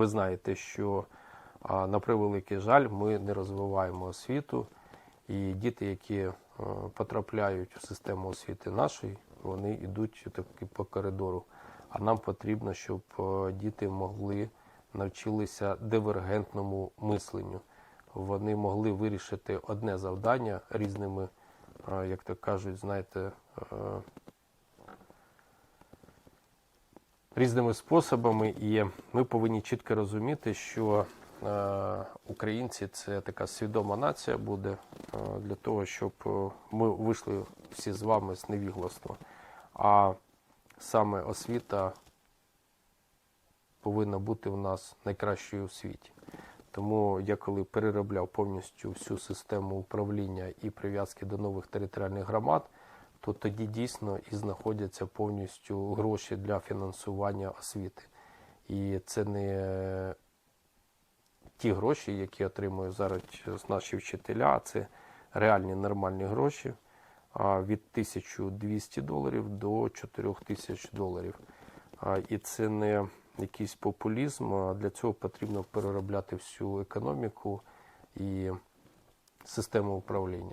ви знаєте, що на превеликий жаль, ми не розвиваємо освіту, і діти, які е, потрапляють в систему освіти нашої, вони йдуть таки по коридору. А нам потрібно, щоб е, діти могли навчилися дивергентному мисленню. Вони могли вирішити одне завдання різними, е, як то кажуть, знаєте, різними способами, і ми повинні чітко розуміти, що е, українці це така свідома нація буде е, для того, щоб е, ми вийшли всі з вами з невігластва. А саме освіта повинна бути в нас найкращою у світі. Тому я коли переробляв повністю всю систему управління і прив'язки до нових територіальних громад, то тоді дійсно і знаходяться повністю гроші для фінансування освіти. І це не ті гроші, які отримують зараз наші вчителя, а це реальні нормальні гроші від 1200 доларів до 4000 доларів. І це не якийсь популізм, а для цього потрібно переробляти всю економіку і систему управління.